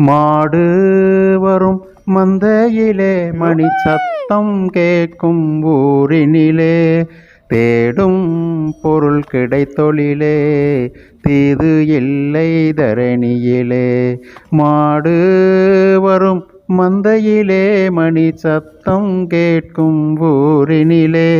மாடு வரும் மந்தையிலே மணி சத்தம் கேட்கும் ஊரினிலே தேடும் பொருள் கிடைத்தொழிலே தீது இல்லை தரணியிலே. மாடு வரும் மந்தையிலே மணி சத்தம் கேட்கும் ஊரினிலே.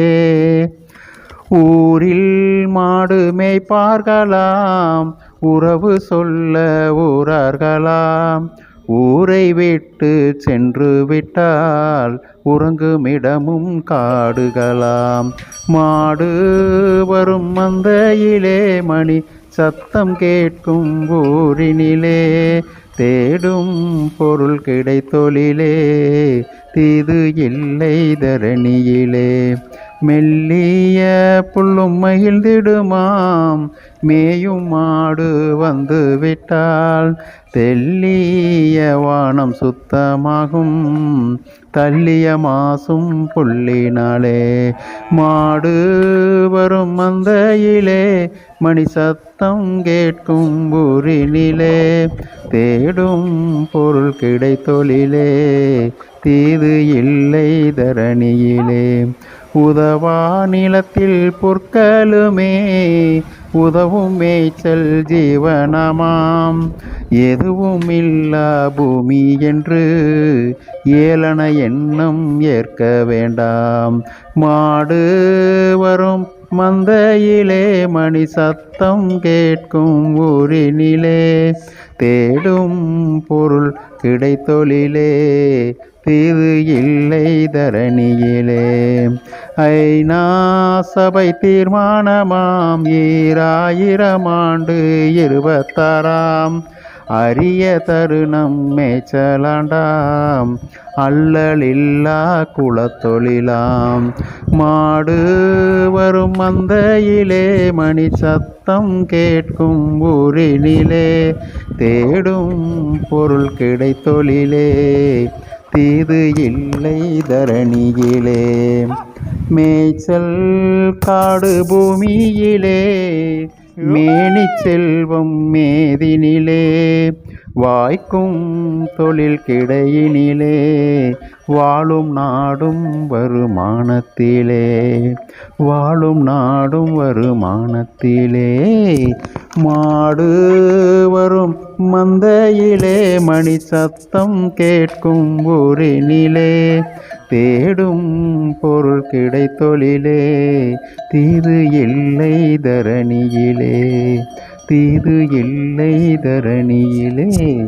ஊரில் மாடு மேய்ப்பார்களாம் உறவு சொல்ல ஊரார்களாம். ஊரை விட்டு சென்று விட்டால் உறங்குமிடமும் காடுகளாம். மாடு வரும் மந்தையிலே மணி சத்தம் கேட்கும் ஊரினிலே. தேடும் பொருள் கிடைத்தொழிலே. தீது இல்லை தரணியிலே மெல்லிய புல்லும் மகிழ்ந்திடுமாம் மேயும் மாடு வந்து விட்டால் தெல்லிய வானம் சுத்தமாகும். தள்ளிய மாசும் புள்ளினாலே மாடு வரும் மந்தையிலே மணி சத்தம் கேட்கும் ஊரினிலே. தேடும் பொருள் கிடைத்தொழிலே. தீது இல்லை தரணியிலே. உதவா நிலத்தில் பொற்களுமே உதவும் மேய்ச்சல் ஜீவனமாம். எதுவும் இல்லா பூமி என்று ஏளன எண்ணம் ஏற்க வேண்டாம். மாடு வரும் மந்தையிலே மணி சத்தம் கேட்கும் ஊரினிலே. தேடும் பொருள் கிடைத்தொழிலே தீது இல்லை தரணியிலே. ஐநா சபை தீர்மானமாம் ஈராயிரம் ஆண்டு இருபத்தாறாம். அரிய தருணம் மேய்ச்சலாண்டாம். அல்லலில்லா குலத்தொழிலாம். மாடு வரும் மந்தையிலே மணி சத்தம் கேட்கும் ஊரினிலே. தேடும் பொருள் கிடைத்தொழிலே. தீது இல்லை தரணியிலே. மேய்ச்சல் காடு பூமியிலே. மேனி செல்வம் மேதினிலே வாய்க்கும் தொழில் கிடையினிலே வாழும் நாடும் வருமானத்திலே வாழும் நாடும் வருமானத்திலே மாடு மந்தையிலே மணி சத்தம் கேட்கும் ஊரினிலே தேடும் பொருள் கிடைத்தொழிலே தீது இல்லை தரணியிலே தீது இல்லை தரணியிலே.